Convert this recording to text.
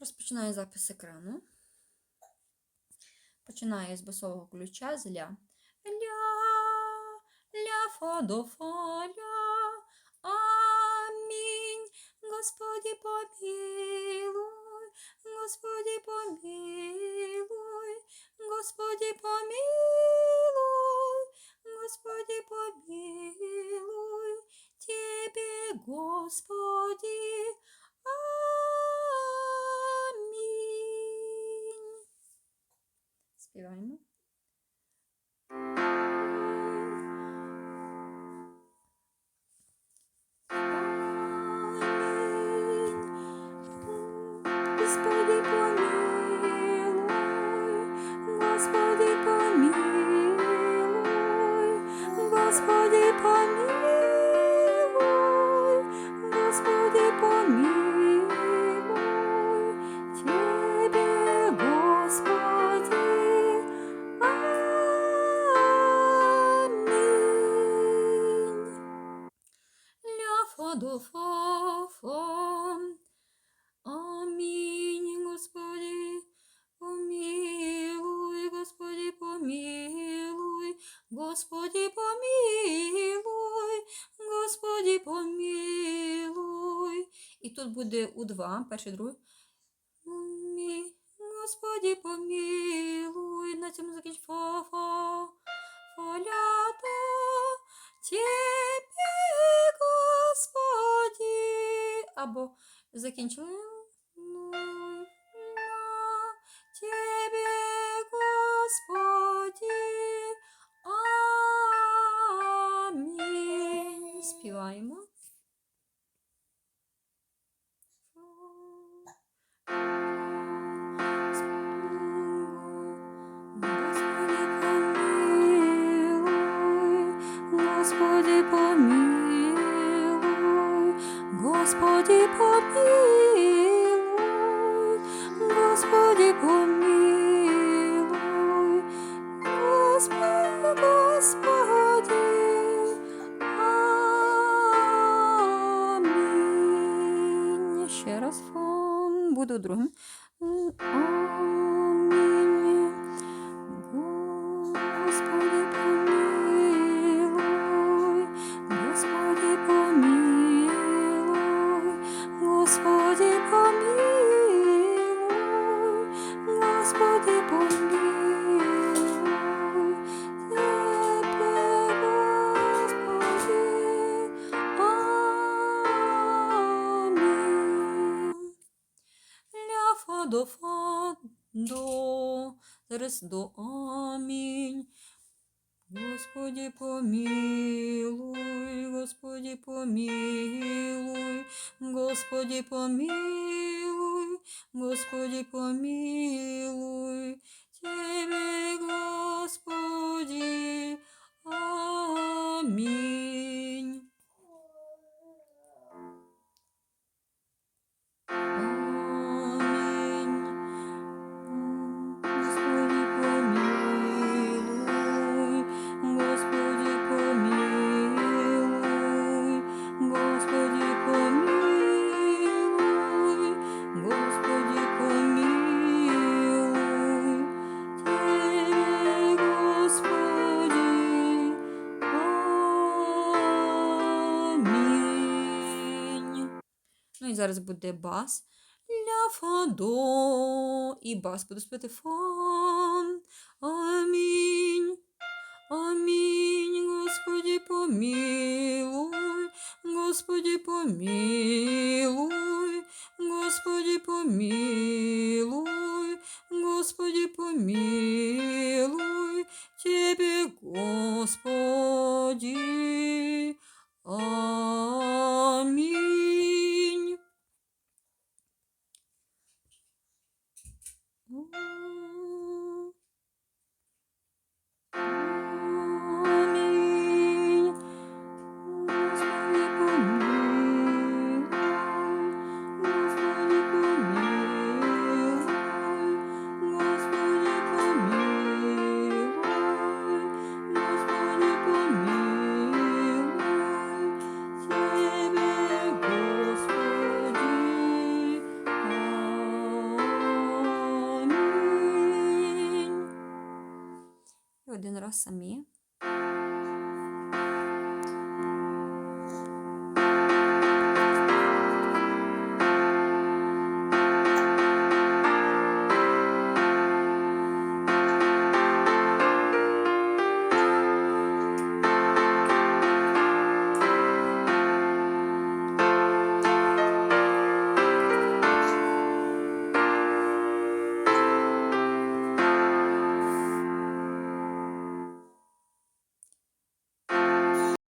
Розпочинаю запис екрану. Починаю з басового ключа з ля. Ля, ля, фа, до, фа, ля. Амінь. Господи помилуй, Господи помилуй, Господи помилуй, Господи помилуй, Тебе, Господи, Співаємо. Господи Господи, помилуй, Господи, помилуй. І тут буде у два, перший, другий. Господи, помилуй. На цьому закінч фа, фа, фа, ля, до. Тебе, Господи. Або закінчили. Співаємо. Господи помилуй, Господи помилуй, Ще раз фон. Буду другим. Фа, до, фа, до. Зараз до амінь. Господи помилуй, Господи помилуй, Господи помилуй, Господи помилуй, Тебе, Господи, амінь. І зараз буде бас. Ля, фа, до. І бас буду спити фа. Амінь. Амінь, Господи, помилуй, Господі помилуй, Господи, помилуй, faça-me